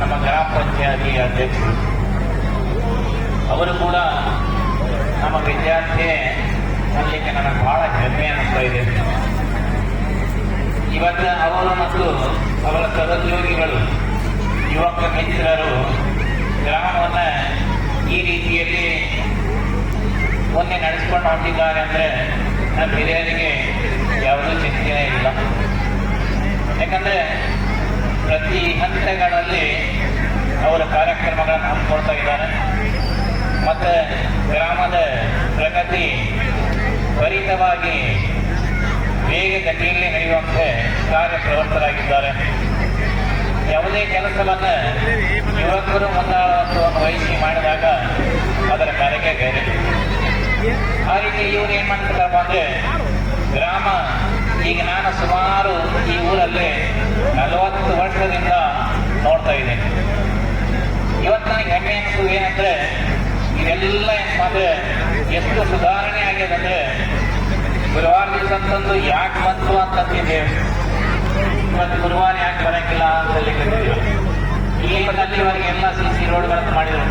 ನಮ್ಮ ಗ್ರಾಮ ಪಂಚಾಯತಿ ಅಧ್ಯಕ್ಷರು. ಅವರು ಕೂಡ ನಮ್ಮ ವಿದ್ಯಾರ್ಥಿ ಅಲ್ಲಿಗೆ ನನಗೆ ಬಹಳ ಹೆಮ್ಮೆ ಅನಿಸ್ತಾ ಇದೆ. ಇವತ್ತು ಅವರು ಮತ್ತು ಅವರ ಸಹೋದ್ಯೋಗಿಗಳು, ಯುವಕ ಮಿತ್ರರು ಗ್ರಾಮವನ್ನ ಈ ರೀತಿಯಲ್ಲಿ ಮೊನ್ನೆ ನಡೆಸಿಕೊಂಡು ಹೋಗಿದ್ದಾರೆ ಅಂದ್ರೆ ನಮ್ಮ ಹಿರಿಯರಿಗೆ ಯಾವುದೂ ಚಿಂತೆ ಇಲ್ಲ. ಯಾಕಂದ್ರೆ ಪ್ರತಿ ಹಂತಗಳಲ್ಲಿ ಅವರ ಕಾರ್ಯಕ್ರಮಗಳನ್ನು ಹಮ್ಮಿಕೊಳ್ತಾ ಇದ್ದಾರೆ. ಮತ್ತು ಗ್ರಾಮದ ಪ್ರಗತಿ ತ್ವರಿತವಾಗಿ ವೇಗಗತಿಯಲ್ಲಿ ನಡೆಯುವಂತೆ ಕಾರ್ಯಪ್ರವೃತ್ತರಾಗಿದ್ದಾರೆ. ಯಾವುದೇ ಕೆಲಸವನ್ನು ಯುವಕರು ಮುಂದಾಳತ್ವವನ್ನು ವಹಿಸಿ ಮಾಡಿದಾಗ ಅದರ ಕಾರ್ಯಕ್ಕೆ ಬೇರೆ ಆ ರೀತಿ ಇವರು ಏನ್ ಮಾಡ್ತಾರಪ್ಪ ಅಂದ್ರೆ ಗ್ರಾಮ ಈಗ ನಾನು ಸುಮಾರು ಈ ಊರಲ್ಲೇ ನಲವತ್ತು ವರ್ಷದಿಂದ ನೋಡ್ತಾ ಇದ್ದೇನೆ. ಇವತ್ತು ನನಗೆ ಹೆಮ್ಮೆ ಅನಿಸು ಏನಂದ್ರೆ, ಇದೆಲ್ಲ ಏನಂದ್ರೆ ಎಷ್ಟು ಸುಧಾರಣೆ ಆಗಿದೆ ಅಂದ್ರೆ ಗುರುವಾರ ದಿವಸ ಅಂತಂದು ಯಾಕೆ ಬಂತು ಅಂತಂದಿದ್ದೇವೆ ಇವತ್ತು ಗುರುವಾರ ಯಾಕೆ ಬರಂಗಿಲ್ಲ ಅಂತ ಹೇಳಿಕೊಂಡಿದ್ದೀವಿ ಇಲ್ಲಿಂದ ಅಲ್ಲಿವರೆಗೆ ಎಲ್ಲ ಸಿ ಸಿ ರೋಡ್ಗಳನ್ನು ಮಾಡಿದ್ರು.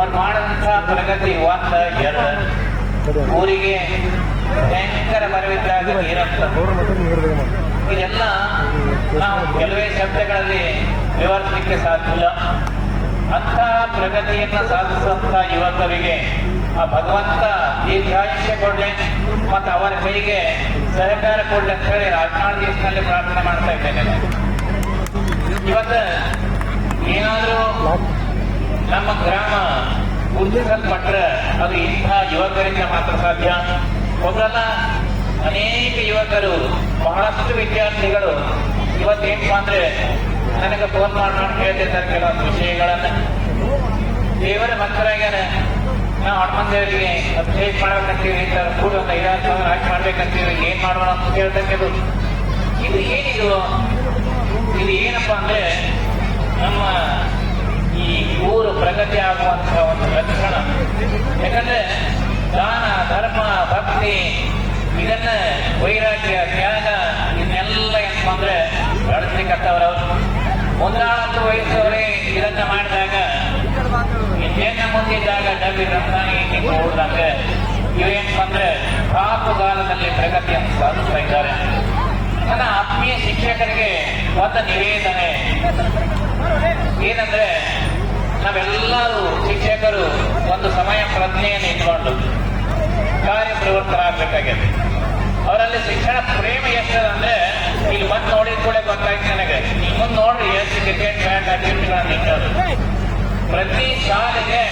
ಅವ್ರು ಮಾಡಿದಂತ ಪ್ರಗತಿ ಒಂದ ಎರಡು. ಊರಿಗೆ ಭಯಂಕರ ಬರವಿದ್ದಾಗ ಇದೆಲ್ಲ ನಾವು ಕೆಲವೇ ಶಬ್ದಗಳಲ್ಲಿ ವಿವರಿಸಲಿಕ್ಕೆ ಸಾಧ್ಯ ಇಲ್ಲ. ಪ್ರಗತಿಯನ್ನು ಸಾಧಿಸುವಂತ ಯುವಕರಿಗೆ, ಆ ಭಗವಂತ ದೀರ್ಘಾಯುಷ್ಯ ಕೊಡ್ಲಿ ಮತ್ತು ಅವರ ಕೈಗೆ ಸಹಕಾರ ಕೊಡ್ಲಿ ಅಂತ ಹೇಳಿ ರಾಜನಾಳ ದೇಶದಲ್ಲಿ ಪ್ರಾರ್ಥನೆ ಮಾಡ್ತಾ ಇದ್ದೇನೆ. ಇವತ್ತು ಏನಾದರೂ ನಮ್ಮ ಗ್ರಾಮ ಗುರುತಿಸಲ್ಪಟ್ರೆ ಅದು ಇಂಥ ಯುವಕರಿಂದ ಮಾತ್ರ ಸಾಧ್ಯ. ಒಬ್ಬರಲ್ಲ ಅನೇಕ ಯುವಕರು, ಬಹಳಷ್ಟು ವಿದ್ಯಾರ್ಥಿಗಳು ಇವತ್ತೇನಪ್ಪ ಅಂದ್ರೆ ನನಗೆ ಫೋನ್ ಮಾಡಿ ಮಾಡಿ ಕೇಳ್ತಿದ್ದಾರೆ ಕೆಲವೊಂದು ವಿಷಯಗಳನ್ನ. ದೇವರ ಮಕ್ಕಳಾಗ್ಯಾರ ನಾವು ಹಣಮಂದೇವರಿಗೆ ಅಭಿಷೇಕ ಮಾಡ್ಬೇಕಂತೀವಿ ಅಂತ ಕೂಡ ಒಂದು ಐದಾರು ಸಾವಿರ ಹಾಕಿ ಮಾಡ್ಬೇಕಂತೀವಿ. ಏನ್ ಮಾಡೋಣ ಅಂತ ಕೇಳ್ತಕ್ಕದು ಇದು ಏನಿದು? ಇದು ಏನಪ್ಪಾ ಅಂದ್ರೆ ನಮ್ಮ ಈ ಊರು ಪ್ರಗತಿ ಆಗುವಂತಹ ಒಂದು ಲಕ್ಷಣ. ಯಾಕಂದ್ರೆ ದಾನ ಭಕ್ತಿ ಇದನ್ನ ವೈರಾಗ್ಯ, ತ್ಯಾಗ, ಇದನ್ನೆಲ್ಲ ಏನಪ್ಪ ಅಂದ್ರೆ ಬೆಳೆಸ್ಲಿಕ್ಕತ್ತವ್ರವ್ರು ಮುಂದಾಳತ್ತು ವಯಸ್ಸವರೇ ಇದನ್ನ ಮಾಡಿದಾಗ ಇನ್ನೇನ ಮುಂದಿದ್ದಾಗ ಡಬ್ಬಿ ರಂಜಾನಿ ನೋಡಿದಾಗ ಇವೇನಪ್ಪ ಅಂದ್ರೆ ಕಾಲದಲ್ಲಿ ಪ್ರಗತಿಯನ್ನು ಸಾಧಿಸ್ತಾ ಇದ್ದಾರೆ. ನನ್ನ ಆತ್ಮೀಯ ಶಿಕ್ಷಕರಿಗೆ ಒಂದು ನಿವೇದನೆ ಏನಂದ್ರೆ, ನಾವೆಲ್ಲರೂ ಶಿಕ್ಷಕರು ಒಂದು ಸಮಯ ಪ್ರಜ್ಞೆಯನ್ನು ಇಟ್ಕೊಂಡು ಕಾರ್ಯಪ್ರವೃತ್ತರಾಗಬೇಕಾಗಿದೆ ಅವರಲ್ಲಿ ಶಿಕ್ಷಣ ಪ್ರೇಮ ಎಷ್ಟಿದೆ ಅಂದ್ರೆ, ಇಲ್ಲಿ ಬಂದು ನೋಡಿದ ಕೂಡ ಗೊತ್ತಾಯ್ತು ನನಗೆ. ಈಗ ಮುಂದೆ ನೋಡ್ರಿ ಎಷ್ಟು ಕ್ರಿಕೆಟ್ ಬ್ಯಾಟ್ ಆಕ್ಟಿವಿಟಿಗಳನ್ನು ಇಟ್ಟರು ಪ್ರತಿ ಶಾಲೆಗೆ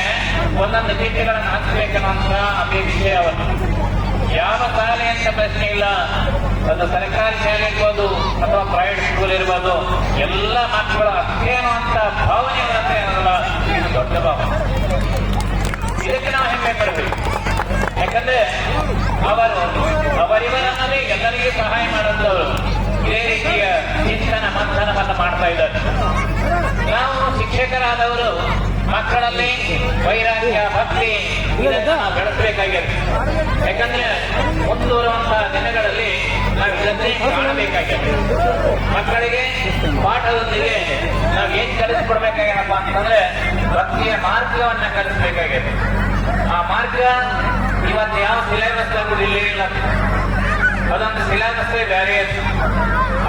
ಒಂದೊಂದು ಕಿಟ್ಗಳನ್ನು ಹಾಕ್ಬೇಕನ್ನುವಂತ ಅಪೇಕ್ಷೆ ಅವರು ಯಾವ ಶಾಲೆ ಅಂತ ಪ್ರಶ್ನೆ ಇಲ್ಲ. ಒಂದು ಸರ್ಕಾರಿ ಶಾಲೆ ಇರ್ಬೋದು, ಅಥವಾ ಪ್ರೈವೇಟ್ ಸ್ಕೂಲ್ ಇರ್ಬೋದು, ಎಲ್ಲ ಮಕ್ಕಳು ಅಷ್ಟೇನು ಅಂತ ಭಾವನೆ ಬರುತ್ತೆ ಅನ್ನೋದಲ್ಲ ದೊಡ್ಡ ಭಾವನೆ. ಇದಕ್ಕೆ ನಾವು ಹೆಮ್ಮೆ ಪಡಬೇಕು. ಯಾಕಂದ್ರೆ ಅವರು ಅವರಿವರನ್ನದೇ ಎಲ್ಲರಿಗೂ ಸಹಾಯ ಮಾಡುವಂತವರು ಇದೇ ರೀತಿಯ ಚಿಂತನ ಮಂಥನವನ್ನು ಮಾಡ್ತಾ ಇದ್ದಾರೆ. ನಾವು ಶಿಕ್ಷಕರಾದವರು, ಮಕ್ಕಳಲ್ಲಿ ವೈರಾಗ್ಯ, ಭಕ್ತಿ ಬೆಳೆಸಬೇಕಾಗಿದೆ. ಯಾಕಂದ್ರೆ ಮುಂದುವರುವಂತಹ ದಿನಗಳಲ್ಲಿ ನಾವು ಇದನ್ನೇ ಕಾಣಬೇಕಾಗಿದೆ. ಮಕ್ಕಳಿಗೆ ಪಾಠದೊಂದಿಗೆ ನಾವು ಏನ್ ಕಲಿಸ್ಕೊಡ್ಬೇಕಾಗ್ಯಪ್ಪ ಅಂತಂದ್ರೆ ಭಕ್ತಿಯ ಮಾರ್ಗವನ್ನ ಕಲಿಸ್ಬೇಕಾಗಿದೆ. ಆ ಮಾರ್ಗ ಇವತ್ತು ಯಾವ ಸಿಲೆಬಸ್ ಇಲ್ಲೇ ಇಲ್ಲ? ಅದೊಂದು ಸಿಲೆಬಸ್ಸೇ ಬೇರೆ.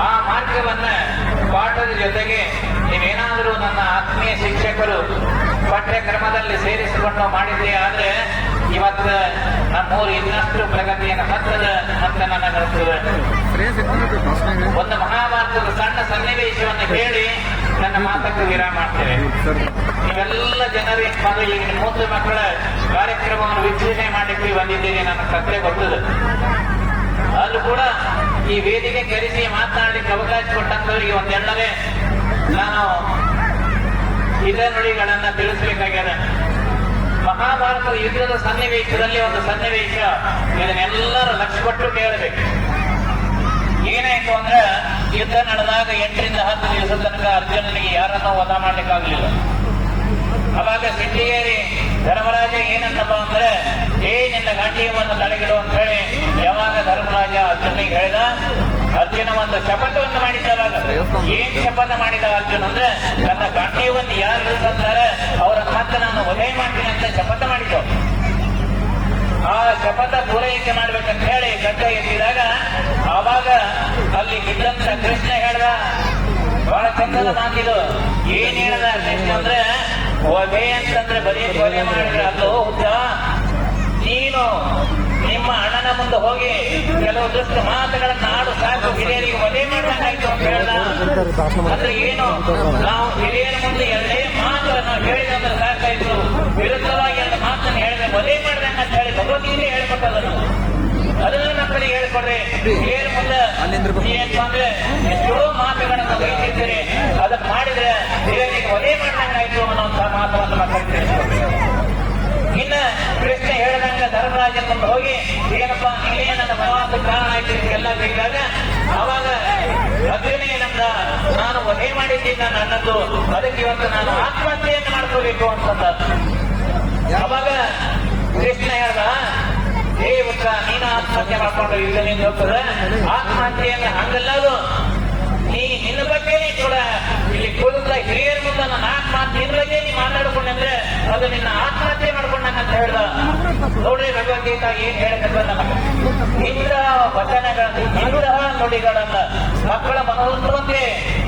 ಆ ಮಾರ್ಗವನ್ನ ಪಾಠದ ಜೊತೆಗೆ ನೀವೇನಾದರೂ ನನ್ನ ಆತ್ಮೀಯ ಶಿಕ್ಷಕರು ಪಠ್ಯಕ್ರಮದಲ್ಲಿ ಸೇರಿಸಿಕೊಂಡು ಮಾಡಿದ್ದೆ ಆದ್ರೆ ಇವತ್ತು ನಮ್ಮೂರು ಇನ್ನಷ್ಟು ಪ್ರಗತಿಯನ್ನು ಹತ್ತದ ಅಂತ ನನಗನ್ನಿಸ್ತದೆ ಒಂದು ಮಹಾಭಾರತದ ಸಣ್ಣ ಸನ್ನಿವೇಶವನ್ನು ಕೇಳಿ ನನ್ನ ಮಾತಕ್ಕೆ ವಿರಾಮ ಮಾಡ್ತೇವೆ. ನೀವೆಲ್ಲ ಜನರು ಬಂದು ಈ ಮೂತ್ರ ಮಕ್ಕಳ ಕಾರ್ಯಕ್ರಮವನ್ನು ವೀಕ್ಷಣೆ ಮಾಡಲಿಕ್ಕೆ ಬಂದಿದ್ದೇನೆ, ನನ್ನ ಸತ್ಯ ಕೊಟ್ಟದು ಅಲ್ಲೂ ಕೂಡ ಈ ವೇದಿಕೆ ಕರೆಸಿ ಮಾತನಾಡಲಿಕ್ಕೆ ಅವಕಾಶ ಕೊಟ್ಟಂತವರಿಗೆ ಒಂದೆಲ್ಲವೇ ನಾನು ಇದ ನುಡಿಗಳನ್ನ ತಿಳಿಸಬೇಕಾಗ್ಯದ. ಮಹಾಭಾರತದ ಯುದ್ಧದ ಸನ್ನಿವೇಶದಲ್ಲಿ ಒಂದು ಸನ್ನಿವೇಶ ಇದನ್ನೆಲ್ಲರೂ ಲಕ್ಷ ಕೊಟ್ಟು ಕೇಳಬೇಕು. ಏನಾಯ್ತು ಅಂದ್ರೆ ಯುದ್ಧ ನಡೆದಾಗ ಎಂಟರಿಂದ ಹತ್ತು ದಿವಸ ತನಕ ಅರ್ಜುನನಿಗೆ ಯಾರನ್ನೂ ವಧ ಮಾಡ್ಲಿಕ್ಕಾಗ್ಲಿಲ್ಲ. ಅವಾಗ ಸಿಟ್ಟಿಗೇರಿ, ಧರ್ಮರಾಜ ಏನಂತಪ್ಪ ಅಂದ್ರೆ ಏ ನಿನ್ನ ಗಾಂಡಿಯವನ್ನು ತಡೆಗಿಡು ಅಂತ ಹೇಳಿ ಯಾವಾಗ ಧರ್ಮರಾಜ ಅರ್ಜುನಿಗೆ ಹೇಳಿದ, ಅರ್ಜುನ ಒಂದು ಶಪಥವನ್ನು ಮಾಡಿದ ಅವಾಗ ಏನ್ ಶಪಥ ಮಾಡಿದ ಅರ್ಜುನ ಅಂದ್ರೆ, ನನ್ನ ಗಾಂಡಿಯವನ್ನು ಯಾರು ಅಂತಾರೆ ಅವರ ಮಾತ ನಾನು ವಧೆ ಮಾಡ್ತೀನಿ ಅಂತ ಶಪಥ ಮಾಡಿದ್ದು. ಆ ಶಪಥ ಪೂರೈಕೆ ಮಾಡ್ಬೇಕಂತ ಹೇಳಿ ಗದ್ದೆ ಎತ್ತಿದಾಗ ಅವಾಗ ಅಲ್ಲಿ ಇದ್ದಂತ ಕೃಷ್ಣ ಹೇಳ್ದ, ಬಹಳ ಚಂದದ ಮಾತಿದು ಏನ್ ಹೇಳ್ದ ಕೃಷ್ಣ ಅಂದ್ರೆ ವಧೆ ಅಂತಂದ್ರೆ ಬರೀ ಕೊಲೆ ಮಾಡಿದ್ರೆ ಅಲ್ಲೋ ಹುದ್ದ ನೀನು ನಿಮ್ಮ ಅಣ್ಣನ ಮುಂದೆ ಹೋಗಿ ಕೆಲವು ದುಷ್ಟ ಮಾತುಗಳನ್ನ ಆಡು ಸಾಕು, ಹಿರಿಯರಿಗೆ ಮದುವೆ ಮಾಡ್ದಂಗಾಯ್ತು ಅಂತ ಅಂದ್ರೆ ಏನು? ನಾವು ಹಿರಿಯರ ಮುಂದೆ ಎರಡೇ ಮಾತು ನಾವು ಸಾಕಾಯ್ತು. ವಿರುದ್ಧವಾಗಿ ಎರಡು ಮಾತನ್ನು ಹೇಳಿದ್ರೆ ಮದುವೆ ಮಾಡ್ದಂಗ ಅಂತ ಹೇಳಿ ಭಗವದ್ಗೀತೆ ಹೇಳ್ಕೊಟ್ಟದನ್ನು ಅದನ್ನ ಮಕ್ಕಳಿಗೆ ಹೇಳ್ಕೊಡ್ರಿ. ಏನು ಮುಂದೆ? ಏನಪ್ಪ ಅಂದ್ರೆ ಎಷ್ಟೋ ಮಾತುಗಳನ್ನು ಬೈತಿದ್ದೀರಿ ಅದನ್ನ ಮಾಡಿದ್ರೆ ದೇವರಿಗೆ ವಧೆ ಮಾಡಿದಂಗಾಯ್ತು ಅನ್ನೋಂಥ ಮಾತನ್ನು ಮಕ್ಕಳಿಗೆ ತಿಳಿಸ್ಕೊಡ್ರಿ ಇನ್ನ ಕೃಷ್ಣ ಹೇಳಿದಂಗ ಧರ್ಮರಾಜನ ಮುಂದೆ ಹೋಗಿ ಏನಪ್ಪ ನೀನೇ ನನ್ನ ಮನವಾದ ಕಾರಣ ಆಯ್ತು ಎಲ್ಲ ಬೇಕಾಗ ಅವಾಗ ಅದನ್ನೇ ನಮ್ದ ನಾನು ಒಲೆ ಮಾಡಿದ್ದೀನಿ ನಾನು ಅದಕ್ಕೆ ಇವತ್ತು ನಾನು ಆತ್ಮಹತ್ಯೆಯನ್ನು ಮಾಡ್ಕೋಬೇಕು ಅಂತಂದ. ಅವಾಗ ಕೃಷ್ಣ ಹೇಳ್ದ ಏ ಉತ್ತರ ನೀನು ಆತ್ಮಹತ್ಯೆ ಮಾಡ್ಕೊಂಡು ಈಗ ನೀನು ಹೋಗ್ತದ ಆತ್ಮಹತ್ಯೆಯನ್ನು ಹಂಗಲ್ಲ ಅದು ನೀ ನಿನ್ನ ಬಗ್ಗೆನೇ ಕೂಡ ಇಲ್ಲಿ ಕುಳಿತ ಹಿರಿಯರ ಮುಂದೆ ನನ್ನ ಆತ್ಮಹತ್ಯೆ ನಿನ್ನ ಬಗ್ಗೆ ನೀ ಮಾತಾಡ್ಕೊಂಡಂದ್ರೆ ಅದು ನಿನ್ನ ಆತ್ಮಹತ್ಯೆ ಮಾಡ್ಕೊಂಡಂಗ ಅಂತ ಹೇಳ್ದ. ನೋಡ್ರಿ ಭಗವದ್ಗೀತಾ ಏನ್ ಹೇಳಕತ್ತ ನಮಗೆ. ಇಂತಹ ವಚನಗಳನ್ನು, ಇಂತಹ ನುಡಿಗಳನ್ನ ಮಕ್ಕಳ ಮನೋನ್ನುವಂತೆ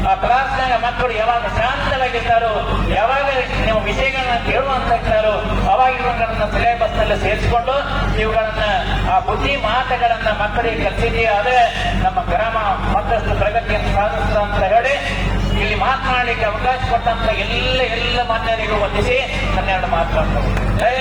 ಆ ಕ್ಲಾಸ್ನಾಗ ಮಕ್ಕಳು ಯಾವಾಗ ಶಾಂತವಾಗಿರ್ತಾರೋ, ಯಾವಾಗ ನೀವು ವಿಷಯಗಳನ್ನ ಕೇಳುವಂತ ಇರ್ತಾರೋ ಅವಾಗ ಇವುಗಳನ್ನ ಸಿಲೆಬಸ್ನಲ್ಲಿ ಸೇರಿಸಿಕೊಂಡು ಇವುಗಳನ್ನ, ಆ ಬುದ್ಧಿ ಮಾತುಗಳನ್ನ ಮಕ್ಕಳಿಗೆ ಕಲಿಸಿದೆಯೇ ಆದರೆ ನಮ್ಮ ಗ್ರಾಮ ಮತ್ತಷ್ಟು ಪ್ರಗತಿಯನ್ನು ಸಾಧಿಸ್ತ ಅಂತ ಹೇಳಿ ಇಲ್ಲಿ ಮಾತನಾಡಲಿಕ್ಕೆ ಅವಕಾಶ ಕೊಟ್ಟಂತ ಎಲ್ಲ ಎಲ್ಲ ಮಾನ್ಯರಿಗೂ ವಂದಿಸಿ, ಹನ್ನೆರಡು ಮಾತನಾಡ್ತಾರೆ